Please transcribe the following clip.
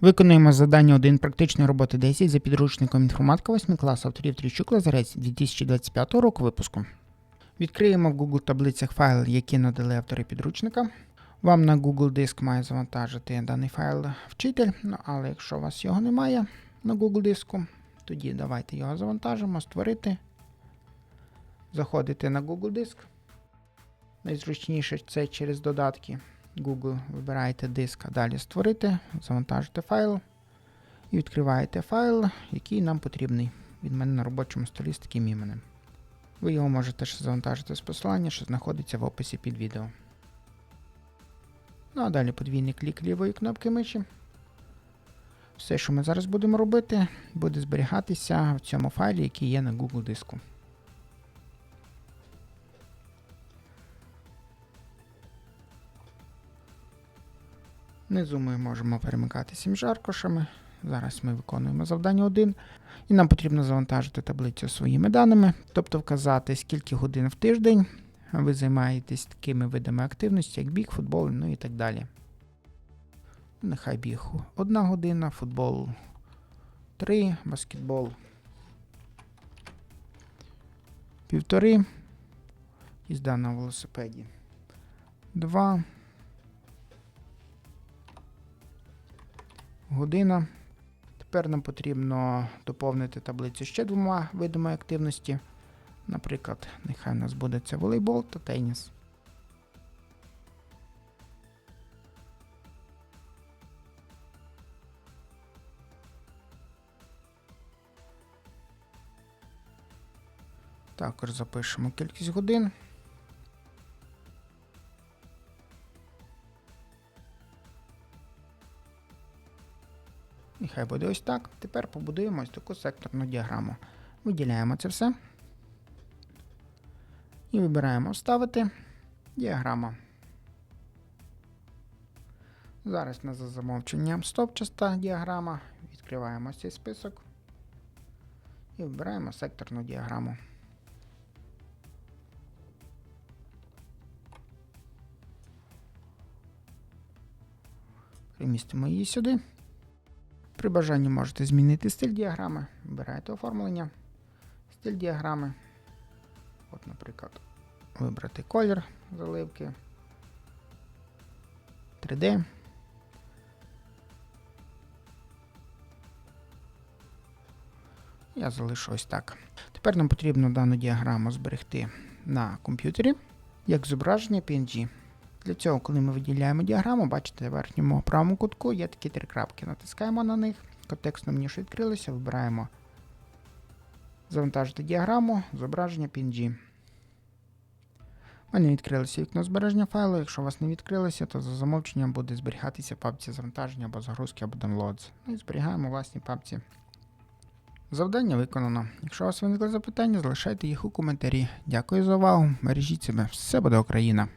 Виконуємо завдання 1 практичної роботи 10 за підручником інформатика 8 класу авторів Трійчук Лазарець 2025 року випуску. Відкриємо в Google таблицях файл, які надали автори підручника. Вам на Google диск має завантажити даний файл вчитель, ну, але якщо у вас його немає на Google диску, тоді давайте його завантажимо, створити. Заходите на Google диск. Найзручніше це через додатки. Google вибираєте диск, а далі створити, завантажите файл і відкриваєте файл, який нам потрібний. Від мене на робочому столі з таким іменем. Ви його можете ще завантажити з посилання, що знаходиться в описі під відео. Ну а далі подвійний клік лівої кнопки миші. Все, що ми зараз будемо робити, буде зберігатися в цьому файлі, який є на Google диску. Внизу ми можемо перемикатися між аркушами. Зараз ми виконуємо завдання 1. І нам потрібно завантажити таблицю своїми даними, тобто вказати, скільки годин в тиждень ви займаєтесь такими видами активності, як біг, футбол, ну і так далі. Нехай біг 1 година, футбол 3, баскетбол півтори. Їзда на велосипеді 2. Година. Тепер нам потрібно доповнити таблицю ще двома видами активності. Наприклад, нехай у нас буде це волейбол та теніс. Також запишемо кількість годин. Нехай буде ось так. Тепер побудуємо ось таку секторну діаграму. Виділяємо це все. І вибираємо Вставити діаграма. Зараз на за замовченням стопчаста діаграма. Відкриваємо цей список і вибираємо секторну діаграму. Примістимо її сюди. При бажанні можете змінити стиль діаграми, вибираєте оформлення, стиль діаграми. От, наприклад, вибрати колір заливки 3D. Я залишу ось так. Тепер нам потрібно дану діаграму зберегти на комп'ютері як зображення PNG. Для цього, коли ми виділяємо діаграму, бачите, в верхньому правому кутку є такі три крапки. Натискаємо на них, контекстно менюш відкрилося, вибираємо завантажити діаграму, зображення PNG. У мене відкрилося вікно збереження файлу. Якщо у вас не відкрилося, то за замовченням буде зберігатися папці завантаження або загрузки, або downloads. Ну і зберігаємо у власній папці. Завдання виконано. Якщо у вас виникли запитання, залишайте їх у коментарі. Дякую за увагу. Бережіть себе. Все буде Україна!